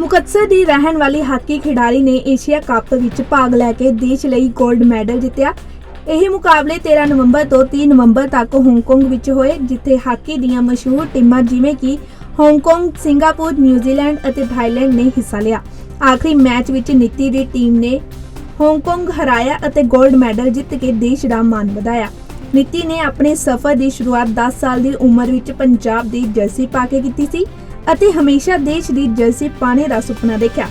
ਮੁਕਤਸਰ ਦੀ ਰਹਿਣ ਵਾਲੀ ਹਾਕੀ ਖਿਡਾਰੀ ਨੇ ਏਸ਼ੀਆ ਕੱਪ ਵਿੱਚ ਭਾਗ ਲੈ ਕੇ ਦੇਸ਼ ਲਈ 골ਡ ਮੈਡਲ ਜਿੱਤਿਆ। ਇਹ ਮੁਕਾਬਲੇ 13 ਨਵੰਬਰ ਤੋਂ 30 ਨਵੰਬਰ ਤੱਕ ਹਾਂਗਕਾਂਗ ਵਿੱਚ ਹੋਏ ਜਿੱਥੇ ਹਾਕੀ ਦੀਆਂ ਮਸ਼ਹੂਰ ਟੀਮਾਂ ਜਿਵੇਂ ਕਿ Hong Kong, Singapore, New Zealand ਅਤੇ ਥਾਈਲੈਂਡ ਨੇ ਹਿੱਸਾ ਲਿਆ। ਆਖਰੀ ਮੈਚ ਵਿੱਚ ਨੀਤੀ ਦੀ ਟੀਮ ਨੇ ਹਾਂਗਕਾਂਗ ਹਰਾਇਆ ਅਤੇ 골ਡ ਮੈਡਲ ਜਿੱਤ ਕੇ ਦੇਸ਼ ਦਾ ਮਾਣ ਵਧਾਇਆ। ਨੀਤੀ ਨੇ ਆਪਣੇ ਸਫ਼ਰ ਦੀ ਸ਼ੁਰੂਆਤ 10 ਸਾਲ ਦੀ ਉਮਰ ਵਿੱਚ ਪੰਜਾਬ ਦੀ ਜਰਸੀ ਪਾ ਕੇ ਕੀਤੀ ਸੀ। ਅਤੇ ਹਮੇਸ਼ਾ ਦੇਸ਼ ਦੀ ਜਰਸੀ ਪਾਣੇ ਦਾ ਸੁਪਨਾ ਦੇਖਿਆ।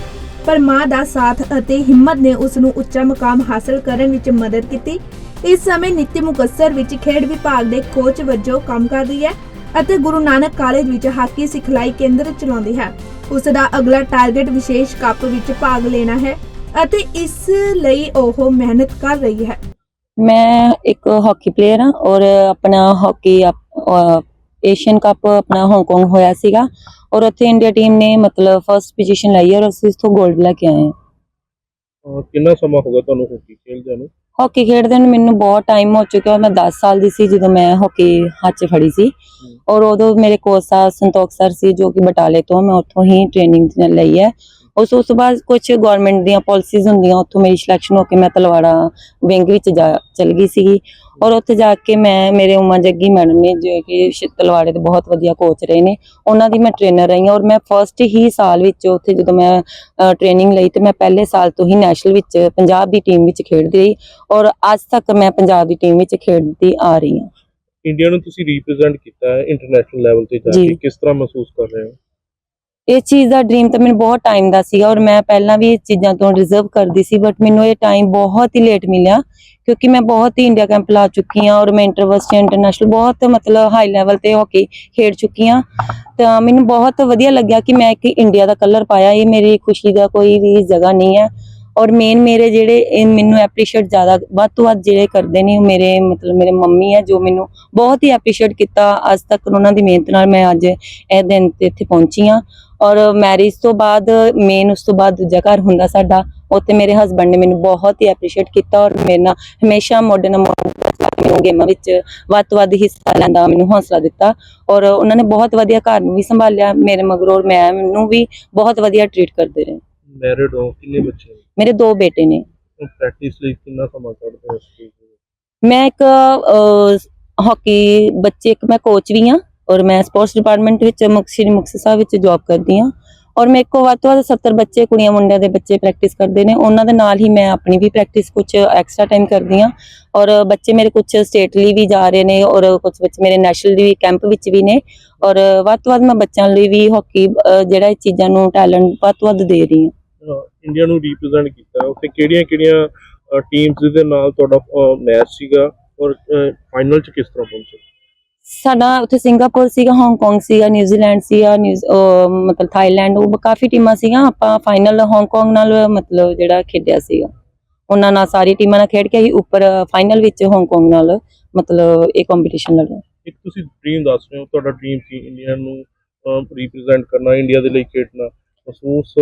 ਪਰ ਮਾਂ ਦਾ ਸਾਥ ਅਤੇ ਹਿੰਮਤ ਨੇ ਉਸ ਨੂੰ ਉੱਚਾ ਮੁਕਾਮ ਹਾਸਲ ਕਰਨ ਵਿੱਚ ਮਦਦ ਕੀਤੀ। ਇਸ ਸਮੇਂ ਨਿੱਤੀ ਮੁਕੱਸਰ ਵਿੱਚ ਖੇਡ ਵਿਭਾਗ ਦੇ ਕੋਚ ਵਜੋਂ ਕੰਮ ਕਰ ਹੈ ਅਤੇ ਗੁਰੂ ਨਾਨਕ ਕਾਲਜ ਵਿੱਚ ਹਾਕੀ ਸਿਖਲਾਈ ਕੇਂਦਰ ਚਲਾਉਂਦੀ ਹੈ। ਉਸ ਦਾ ਅਗਲਾ ਟਾਰਗੇਟ ਵਿਸ਼ੇਸ਼ ਕੱਪ ਵਿੱਚ ਭਾਗ ਲੈਣਾ ਹੈ ਅਤੇ ਇਸ ਲਈ ਉਹ ਮਿਹਨਤ ਕਰ ਰਹੀ ਹੈ। ਮੈਂ ਇੱਕ ਹਾਕੀ ਪਲੇਅਰ ਹਾਂ ਔਰ ਆਪਣਾ ਹਾਕੀ ਏਸ਼ੀਅਨ ਕੱਪ ਆਪਣਾ ਹਾਂਗਕਾਂਗ ਹੋਇਆ ਸੀਗਾ। ਔਰ ਉੱਥੇ ਇੰਡੀਆ ਟੀਮ ਨੇ ਮਤਲਬ ਫਰਸਟ ਪੋਜੀਸ਼ਨ ਲਈ ਔਰ ਅਸੀਂ ਇਥੋਂ 골ਡ ਲੈ ਕੇ ਆਏ ਹਾਂ। ਅਹ ਕਿੰਨਾ ਸਮਾਂ ਹੋ ਗਿਆ ਤੁਹਾਨੂੰ ਹਾਕੀ ਖੇਡਦਿਆਂ ਨੂੰ? ਹਾਕੀ ਖੇਡਦੇ ਨੂੰ ਮੈਨੂੰ ਬਹੁਤ ਟਾਈਮ ਹੋ ਚੁੱਕਿਆ ਮੈਂ 10 ਸਾਲ ਦੀ ਸੀ ਜਦੋਂ ਮੈਂ ਹਾਕੀ ਹੱਥ 'ਚ ਫੜੀ ਸੀ। ਔਰ ਉਦੋਂ ਮੇਰੇ ਕੋਚ ਸਾਹਿਬ ਸੰਤੋਖ ਸਰ ਸੀ ਜੋ ਕਿ ਬਟਾਲੇ ਤੋਂ ਮੈਂ ਉੱਥੋਂ ਹੀ ਟ੍ਰੇਨਿੰਗ ਲਈ ਹੈ। ਉਸ ਉਸ ਤੋਂ ਬਾਅਦ ਕੁਝ ਗਵਰਨਮੈਂਟ ਦੀਆਂ ਪਾਲਿਸੀਜ਼ ਹੁੰਦੀਆਂ ਉੱਥੋਂ ਮੇਰੀ ਸਿਲੈਕਸ਼ਨ ਹੋ ਕੇ ਮੈਂ ਤਲਵਾੜਾ ਵਿੰਗ ਵਿੱਚ ਜਾ ਚਲ ਗਈ ਸੀਗੀ। ਔਰ ਉੱਥੇ ਜਾ ਕੇ ਮੈਂ ਮੇਰੇ ਉਮਾ ਜੱਗੀ ਮੈਡਮ ਨੇ ਜੋ ਕਿ ਤਲਵਾੜੇ ਦੇ ਬਹੁਤ ਵਧੀਆ ਕੋਚ ਰਹੇ ਨੇ ਉਹਨਾਂ ਦੀ ਮੈਂ ਟ੍ਰੇਨਰ ਰਹੀ ਹਾਂ। ਔਰ ਮੈਂ ਫਰਸਟ ਹੀ ਸਾਲ ਵਿੱਚ ਉੱਥੇ ਜਦੋਂ ਮੈਂ ਟ੍ਰੇਨਿੰਗ ਲਈ ਤੇ ਮੈਂ ਪਹਿਲੇ ਸਾਲ ਤੋਂ ਹੀ ਨੈਸ਼ਨਲ ਵਿੱਚ ਪੰਜਾਬ ਦੀ ਟੀਮ ਵਿੱਚ ਖੇਡਦੀ ਰਹੀ। ਔਰ ਅੱਜ ਤੱਕ ਮੈਂ ਪੰਜਾਬ ਦੀ ਟੀਮ ਵਿੱਚ ਖੇਡਦੀ ਆ ਰਹੀ ਹਾਂ। ਇੰਡੀਆ ਨੂੰ ਤੁਸੀਂ ਰਿਪਰੈਜ਼ੈਂਟ ਕੀਤਾ ਹੈ ਇੰਟਰਨੈਸ਼ਨਲ ਲੈਵਲ ਤੇ ਜੀ। ਕੇ। ਕਿਸ ਤਰ੍ਹਾਂ ਮਹਿਸੂਸ ਕਰ ਰਹੇ ਹੋ? ਇਸ ਚੀਜ਼ ਦਾ ਡ੍ਰੀਮ ਤਾਂ ਮੈਨੂੰ ਬਹੁਤ ਟਾਈਮ ਦਾ ਸੀਗਾ ਔਰ ਮੈਂ ਪਹਿਲਾਂ ਵੀ ਇਹ ਚੀਜ਼ਾਂ ਤੋਂ ਰਿਜ਼ਰਵ ਕਰਦੀ ਸੀ ਬਟ ਮੈਨੂੰ ਇਹ ਟਾਈਮ ਬਹੁਤ ਹੀ ਲੇਟ ਮਿਲਿਆ ਕਿਉਂਕਿ ਮੈਂ ਬਹੁਤ ਹੀ ਇੰਡੀਆ ਕੈਂਪ ਲਾ ਚੁੱਕੀ ਹਾਂ ਔਰ ਮੈਂ ਇੰਟਰਵਰਸਿਟੀ ਇੰਟਰਨੈਸ਼ਨਲ ਬਹੁਤ ਮਤਲਬ ਹਾਈ ਲੈਵਲ ਤੇ ਹਾਕੀ ਖੇਡ ਚੁੱਕੀ ਹਾਂ। ਤਾਂ ਮੈਨੂੰ ਬਹੁਤ ਵਧੀਆ ਲੱਗਿਆ ਕਿ ਮੈਂ ਇੱਕ ਇੰਡੀਆ ਦਾ ਕਲਰ ਪਾਇਆ, ਇਹ ਮੇਰੀ ਖੁਸ਼ੀ ਦਾ ਕੋਈ ਵੀ ਜਗ੍ਹਾ ਨਹੀਂ ਹੈ ਔਰ ਮੇਨ ਮੇਰੇ ਜਿਹੜੇ ਮੈਨੂੰ ਐਪਰੀਸ਼ੀਏਟ ਜ਼ਿਆਦਾ ਵੱਧ ਤੋਂ ਵੱਧ ਜਿਹੜੇ ਕਰਦੇ ਨੇ ਉਹ ਮੇਰੇ ਮਤਲਬ ਮੇਰੇ ਮੰਮੀ ਆ ਜੋ ਮੈਨੂੰ ਬਹੁਤ ਹੀ ਐਪਰੀਸ਼ੀਏਟ ਕੀਤਾ। ਅੱਜ ਤੱਕ ਉਹਨਾਂ ਦੀ ਮਿਹਨਤ ਨਾਲ ਮੈਂ ਅੱਜ ਇਹ ਦਿਨ ਤੇ ਇੱਥੇ ਪਹੁੰਚੀ ਆ ਔਰ ਮੈਰਿਜ ਤੋਂ ਬਾਅਦ ਮੇਨ ਉਸ ਤੋਂ ਬਾਅਦ ਦੂਜਾ ਘਰ ਹੁੰਦਾ ਸਾਡਾ ਉੱਥੇ ਮੇਰੇ ਹਸਬੰਡ ਨੇ ਮੈਨੂੰ ਬਹੁਤ ਹੀ ਐਪਰੀਸ਼ੀਏਟ ਕੀਤਾ ਔਰ ਮੇਰੇ ਨਾਲ ਹਮੇਸ਼ਾ ਮੋਢੇ ਨਾਲ ਮੋਢਾ ਲਾ ਕੇ ਮੈਨੂੰ ਗੇਮਾਂ ਵਿੱਚ ਵੱਧ ਤੋਂ ਵੱਧ ਹਿੱਸਾ ਲੈਣ ਦਾ ਮੈਨੂੰ ਹੌਸਲਾ ਦਿੱਤਾ ਔਰ ਉਹਨਾਂ ਨੇ ਬਹੁਤ ਵਧੀਆ ਘਰ ਨੂੰ ਵੀ ਸੰਭਾਲਿਆ ਮੇਰੇ ਮਗਰੋਂ ਔਰ ਮੈਂ ਮੈਨੂੰ ਵੀ ਬਹੁਤ ਵਧੀਆ ਟ੍ਰੀਟ ਕਰਦੇ ਰਹੇ। ਮੈਰਿਡ ਹੋ ਕਿੰਨੇ ਬੱਚੇ ਮੇਰੇ ਦੋ ਬੇਟੇ ਨੇ। ਪ੍ਰੈਕਟਿਸ ਲਈ ਕਿੰਨਾ ਸਮਾਂ ਕੱਢਦੇ ਹੋ ਮੈਂ ਇੱਕ ਹਾਕੀ ਬੱਚੇ ਇੱਕ ਮੈਂ ਕੋਚ ਵੀ ਹਾਂ। ਔਰ ਮੈਂ ਸਪੋਰਟਸ ਡਿਪਾਰਟਮੈਂਟ ਵਿੱਚ ਮੁਕਤਸਰ ਸ਼੍ਰੀ ਸਾਹਿਬ ਵਿੱਚ ਜੌਬ ਕਰਦੀ ਹਾਂ। ਔਰ ਮੇਰੇ ਕੋਲ ਵੱਧ ਤੋਂ ਵੱਧ 70 ਬੱਚੇ, ਕੁੜੀਆਂ, ਮੁੰਡਿਆਂ ਦੇ ਬੱਚੇ ਪ੍ਰੈਕਟਿਸ ਕਰਦੇ ਨੇ। ਉਹਨਾਂ ਦੇ ਨਾਲ ਹੀ ਮੈਂ ਆਪਣੀ ਵੀ ਪ੍ਰੈਕਟਿਸ ਕੁਝ ਐਕਸਟਰਾ ਟਾਈਮ ਕਰਦੀ ਹਾਂ। ਔਰ ਬੱਚੇ ਮੇਰੇ ਕੁਝ ਸਟੇਟ ਵੀ ਜਾ ਰਹੇ ਨੇ ਔਰ ਕੁਝ ਬੱਚੇ ਮੇਰੇ ਨੈਸ਼ਨਲ ਦੀ ਕੈਂਪ ਵਿੱਚ ਵੀ ਨੇ। ਔਰ ਵੱਧ ਤੋਂ ਵੱਧ ਮੈਂ ਬੱਚਿਆਂ ਲਈ ਵੀ ਹਾਕੀ ਜਿਹੜਾ ਇਹ ਚੀਜ਼ਾਂ ਨੂੰ ਟੈਲੈਂਟ ਵੱਧ ਤੋਂ ਵੱਧ ਦੇ ਰਹੀ ਹਾਂ। ਇੰਡੀਆ ਨੂੰ ਰਿਪਰੈਜ਼ੈਂਟ ਕੀਤਾ ਉੱਥੇ ਕਿਹੜੀਆਂ ਕਿਹੜੀਆਂ ਟੀਮਸ ਦੇ ਨਾਲ ਤੁਹਾਡਾ ਮੈਚ ਸੀਗਾ? ਔਰ ਫਾਈਨਲ ਚ ਕਿਸ ਤਰ੍ਹਾਂ ਪਹੁੰਚੇ? ਸਾਡਾ ਉੱਥੇ ਸਿੰਗਾਪੁਰ ਸੀਗਾ ਹਾਂਗਕਾਂਗ ਸੀਗਾ ਨਿਊਜ਼ੀਲੈਂਡ ਸੀਗਾ ਮਤਲਬ ਥਾਈਲੈਂਡ ਉਹ ਕਾਫੀ ਟੀਮਾਂ ਸੀਗੀਆਂ, ਆਪਾਂ ਫਾਈਨਲ ਹਾਂਗਕਾਂਗ ਨਾਲ ਮਤਲਬ ਜਿਹੜਾ ਖੇਡਿਆ ਸੀਗਾ। ਉਹਨਾਂ ਨਾਲ ਸਾਰੀ ਟੀਮਾਂ ਨਾਲ ਖੇਡ ਕੇ ਅਸੀਂ ਉੱਪਰ ਫਾਈਨਲ ਵਿੱਚ ਹਾਂਗਕਾਂਗ ਨਾਲ ਮਤਲਬ ਇਹ ਕੰਪੀਟੀਸ਼ਨ ਲੜਿਆ। ਇੱਕ ਤੁਸੀਂ ਡ੍ਰੀਮ ਦੱਸ ਰਹੇ ਹੋ, ਤੁਹਾਡਾ ਡ੍ਰੀਮ ਸੀ ਇੰਡੀਆ ਨੂੰ ਰਿਪਰੈਜ਼ੈਂਟ ਕਰਨਾ ਇੰਡੀਆ ਦੇ ਲਈ ਖੇਡਣਾ। ਮਹਿਸੂਸ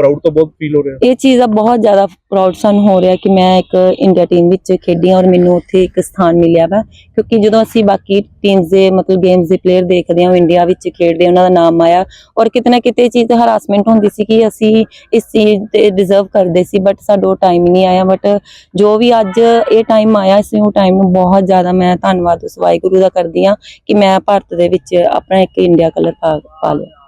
ਪ੍ਰਾਊਡ ਤਾਂ ਬਹੁਤ ਫੀਲ ਹੋ ਰਿਹਾ? ਇਹ ਚੀਜ਼ ਦਾ ਬਹੁਤ ਜ਼ਿਆਦਾ ਪ੍ਰਾਊਡ ਸਾਨੂੰ, ਹੋ ਰਿਹਾ ਕਿ ਮੈਂ ਇੱਕ ਇੰਡੀਆ ਟੀਮ ਵਿੱਚ ਖੇਡੀ ਔਰ ਮੈਨੂੰ ਉੱਥੇ ਇੱਕ ਸਥਾਨ ਮਿਲਿਆ ਵਾ। ਕਿਉਂਕਿ ਜਦੋਂ ਅਸੀਂ ਬਾਕੀ ਟੀਮਸ ਦੇ ਮਤਲਬ ਗੇਮਸ ਦੇ ਪਲੇਅਰ ਦੇਖਦੇ ਹਾਂ, ਉਹ ਇੰਡੀਆ ਵਿੱਚ ਖੇਡਦੇ, ਉਹਨਾਂ ਦਾ ਨਾਮ ਆਇਆ ਔਰ ਕਿਤੇ ਨਾ ਕਿਤੇ ਇਹ ਚੀਜ਼ ਤੇ ਹਰਾਸਮੈਂਟ ਹੁੰਦੀ ਸੀ ਕਿ ਅਸੀਂ ਇਸ ਚੀਜ਼ ਤੇ ਡਿਜ਼ਰਵ ਕਰਦੇ ਸੀ ਬਟ ਸਾਡਾ ਟਾਈਮ ਨਹੀਂ ਆਇਆ। ਬਟ ਜੋ ਵੀ ਅੱਜ ਇਹ ਟਾਈਮ ਆਇਆ ਅਸੀਂ ਉਹ ਟਾਈਮ ਨੂੰ ਬਹੁਤ ਜ਼ਿਆਦਾ ਮੈਂ ਧੰਨਵਾਦ ਉਸ ਵਾਹਿਗੁਰੂ ਦਾ ਕਰਦੀ ਹਾਂ ਕਿ ਮੈਂ ਭਾਰਤ ਦੇ ਵਿੱਚ ਆਪਣਾ ਇੱਕ ਇੰਡੀਆ ਕਲਰ ਪਾ ਲਿਆ।